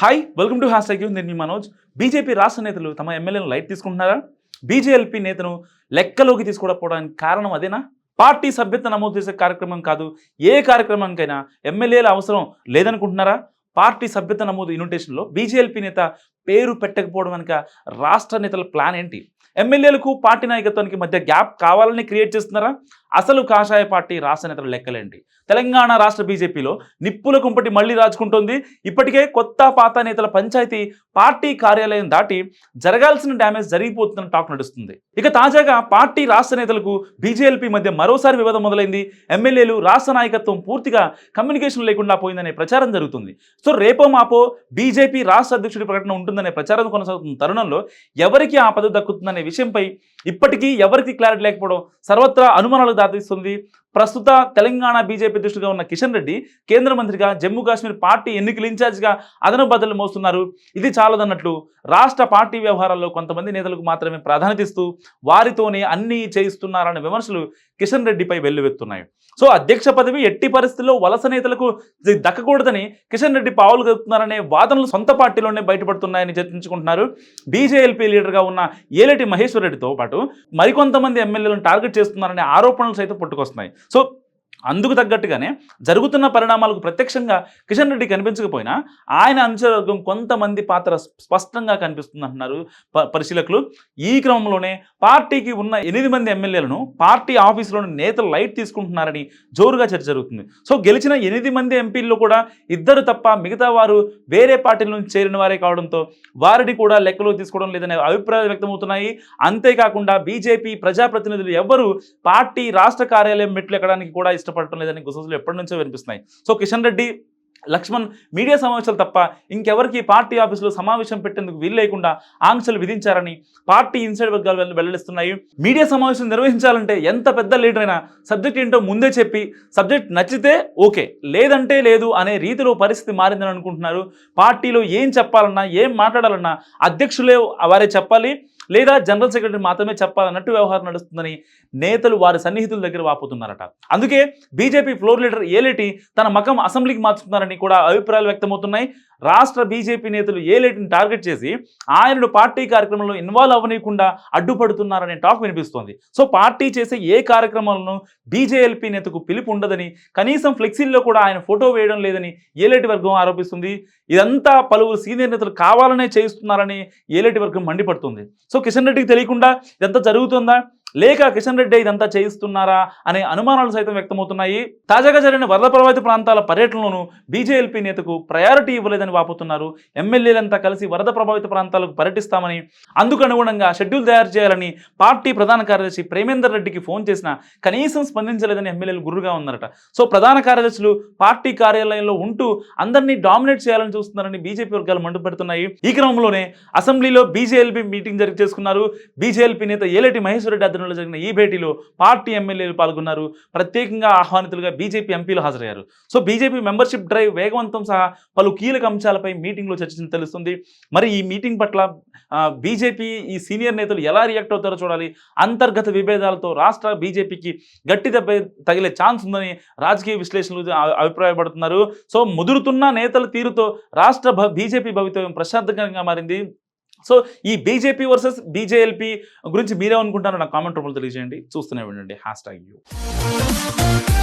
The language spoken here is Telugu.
Hi welcome to hash tag నేను మీ మనోజ్. బీజేపీ రాష్ట్ర నేతలు తమ ఎమ్మెల్యేలను లైట్ తీసుకుంటున్నారా? బీజేఎల్పీ నేతను లెక్కలోకి తీసుకోకపోవడానికి కారణం అదేనా? పార్టీ సభ్యత నమోదు చేసే కార్యక్రమం కాదు ఏ కార్యక్రమానికైనా ఎమ్మెల్యేల అవసరం లేదనుకుంటున్నారా? పార్టీ సభ్యత నమోదు ఇన్విటేషన్లో బీజేఎల్పీ నేత పేరు పెట్టకపోవడం వెనుక రాష్ట్ర నేతల ప్లాన్ ఏంటి? ఎమ్మెల్యేలకు పార్టీ నాయకత్వానికి మధ్య గ్యాప్ కావాలని క్రియేట్ చేస్తున్నారా? అసలు కాషాయ పార్టీ రాష్ట్ర నేతల లెక్కలేంటి? తెలంగాణ రాష్ట్ర బీజేపీలో నిప్పుల కుంపటి మళ్ళీ రాజుకుంటోంది. ఇప్పటికే కొత్త పాత నేతల పంచాయతీ పార్టీ కార్యాలయం దాటి జరగాల్సిన డ్యామేజ్ జరిగిపోతుందని టాక్ నడుస్తుంది. ఇక తాజాగా పార్టీ రాష్ట్ర నేతలకు బీజేపీ మధ్య మరోసారి వివాదం మొదలైంది. ఎమ్మెల్యేలు రాష్ట్ర నాయకత్వం పూర్తిగా కమ్యూనికేషన్ లేకుండా పోయిందనే ప్రచారం జరుగుతుంది. సో రేపో మాపో బీజేపీ రాష్ట్ర అధ్యక్షుడి ప్రకటన ఉంటుంది? దక్కుతుందనే ప్రచారం కొనసాగుతున్న తరుణంలో ఎవరికి ఆ పదవి దక్కుతుందనే విషయంపై ఇప్పటికీ ఎవరికి క్లారిటీ లేకపోవడం సర్వత్రా అనుమానాలకు దారితీస్తుంది. ప్రస్తుత తెలంగాణ బీజేపీ దృష్టిగా ఉన్న కిషన్ రెడ్డి కేంద్ర మంత్రిగా జమ్మూ కాశ్మీర్ పార్టీ ఎన్నికల ఇన్ఛార్జిగా అదన బదులు మోస్తున్నారు. ఇది చాలదన్నట్లు రాష్ట్ర పార్టీ వ్యవహారాల్లో కొంతమంది నేతలకు మాత్రమే ప్రాధాన్యత ఇస్తూ వారితోనే అన్నీ చేయిస్తున్నారనే విమర్శలు కిషన్ రెడ్డిపై వెల్లువెత్తున్నాయి. సో అధ్యక్ష పదవి ఎట్టి పరిస్థితుల్లో వలస నేతలకు దక్కకూడదని కిషన్ రెడ్డి పావులు కలుపుతున్నారనే వాదనలు సొంత పార్టీలోనే బయటపడుతున్నాయని చర్చించుకుంటున్నారు. బీజేఎల్పీ లీడర్గా ఉన్న ఏలటి మహేశ్వర్ రెడ్డితో పాటు మరికొంతమంది ఎమ్మెల్యేలను టార్గెట్ చేస్తున్నారనే ఆరోపణలు సైతం పుట్టుకొస్తున్నాయి. సో అందుకు తగ్గట్టుగానే జరుగుతున్న పరిణామాలకు ప్రత్యక్షంగా కిషన్ రెడ్డి కనిపించకపోయినా ఆయన అనుచరవర్గం కొంతమంది పాత్ర స్పష్టంగా కనిపిస్తుంది అంటున్నారు ప- పరిశీలకులు. ఈ క్రమంలోనే పార్టీకి ఉన్న ఎనిమిది మంది ఎమ్మెల్యేలను పార్టీ ఆఫీసులోని నేతలు లైట్ తీసుకుంటున్నారని జోరుగా చర్చ జరుగుతుంది. సో గెలిచిన ఎనిమిది మంది ఎంపీల్లో కూడా ఇద్దరు తప్ప మిగతా వారు వేరే పార్టీల నుంచి చేరిన వారే కావడంతో వారిని కూడా లెక్కలో తీసుకోవడం లేదనే అభిప్రాయాలు వ్యక్తమవుతున్నాయి. అంతేకాకుండా బీజేపీ ప్రజాప్రతినిధులు ఎవ్వరూ పార్టీ రాష్ట్ర కార్యాలయం మెట్లు ఎక్కడానికి కూడా ఇష్టపడటం లేదని గుసగుసలు ఎప్పటి నుంచో వినిపిస్తున్నాయి. సో కిషన్ రెడ్డి లక్ష్మణ్ మీడియా సమావేశాలు తప్ప ఇంకెవరికి పార్టీ ఆఫీసులో సమావేశం పెట్టేందుకు వీలు లేకుండా ఆంక్షలు విధించారని పార్టీ ఇన్సైడ్ వర్గాలు వెల్లడిస్తున్నాయి. మీడియా సమావేశం నిర్వహించాలంటే ఎంత పెద్ద లీడర్ అయినా సబ్జెక్ట్ ఏంటో ముందే చెప్పి సబ్జెక్ట్ నచ్చితే ఓకే లేదంటే లేదు అనే రీతిలో పరిస్థితి మారిందని అనుకుంటున్నారు. పార్టీలో ఏం చెప్పాలన్నా ఏం మాట్లాడాలన్నా అధ్యక్షులే వారే చెప్పాలి. లేదా జనరల్ సెక్రటరీ మాత్రమే చెప్పాలన్నట్టు వ్యవహారం నడుస్తుందని నేతలు వారి సన్నిహితుల దగ్గర వాపోతున్నారట. అందుకే బీజేపీ ఫ్లోర్ లీడర్ ఏలేటి తన మకం అసెంబ్లీకి మార్చుతున్నారని కూడా అభిప్రాయాలు వ్యక్తమవుతున్నాయి. రాష్ట్ర బీజేపీ నేతలు ఏలేటిని టార్గెట్ చేసి ఆయనను పార్టీ కార్యక్రమంలో ఇన్వాల్వ్ అవ్వనీయకుండా అడ్డుపడుతున్నారనే టాక్ వినిపిస్తోంది. సో పార్టీ చేసే ఏ కార్యక్రమాలను బీజేఎల్పీ నేతకు పిలుపు ఉండదని కనీసం ఫ్లెక్సీల్లో కూడా ఆయన ఫోటో వేయడం లేదని ఏలేటి వర్గం ఆరోపిస్తుంది. ఇదంతా పలువురు సీనియర్ నేతలు కావాలనే చేయిస్తున్నారని ఏలేటి వర్గం మండిపడుతుంది. సో కిషన్ రెడ్డికి తెలియకుండా ఇదంతా జరుగుతుందా? లేక కిషన్ రెడ్డి ఇదంతా చేయిస్తున్నారా అనే అనుమానాలు సైతం వ్యక్తమవుతున్నాయి. తాజాగా జరిగిన వరద ప్రభావిత ప్రాంతాల పర్యటనలోనూ బీజేఎల్పీ నేతకు ప్రయారిటీ ఇవ్వలేదని వాపోతున్నారు. ఎమ్మెల్యేలంతా కలిసి వరద ప్రభావిత ప్రాంతాలకు పర్యటిస్తామని అందుకు అనుగుణంగా షెడ్యూల్ తయారు చేయాలని పార్టీ ప్రధాన కార్యదర్శి ప్రేమేందర్ రెడ్డికి ఫోన్ చేసినా కనీసం స్పందించలేదని ఎమ్మెల్యేలు గురుగా ఉన్నారట. సో ప్రధాన కార్యదర్శులు పార్టీ కార్యాలయంలో ఉంటూ అందరినీ డామినేట్ చేయాలని చూస్తున్నారని బీజేపీ వర్గాలు మండిపెడుతున్నాయి ఈ క్రమంలోనే అసెంబ్లీలో బీజేఎల్పీ మీటింగ్ జరిగి చేసుకున్నారు. బీజేఎల్పీ నేత ఏలేటి మహేశ్వర రెడ్డి ఆధ్వర్యంలో జరిగిన ఈ భేటీలో పార్టీ ఎమ్మెల్యేలు పాల్గొన్నారు. ప్రత్యేకంగా ఆహ్వానితులుగా బీజేపీ ఎంపీలు హాజరయ్యారు. సో బీజేపీ మెంబర్షిప్ డ్రైవ్ వేగవంతం సహా పలు కీలక అంశాలపై మీటింగ్లో చర్చించిన తెలుస్తుంది. మరి ఈ మీటింగ్ పట్ల బీజేపీ ఈ సీనియర్ నేతలు ఎలా రియాక్ట్ అవుతారో చూడాలి. అంతర్గత విభేదాలతో రాష్ట్ర బీజేపీకి గట్టి దెబ్బ తగిలే ఛాన్స్ ఉందని రాజకీయ విశ్లేషణలు అభిప్రాయపడుతున్నారు. సో ముదురుతున్న నేతల తీరుతో రాష్ట్ర బీజేపీ భవితవ్యం ప్రశాంతకరంగా మారింది. సో ఈ బీజేపీ వర్సెస్ బీజేఎల్పీ గురించి మీరేమనుకుంటారో నాకు కామెంట్ రూపంలో తెలియజేయండి. చూస్తూనే ఉండండి. Hashtag U.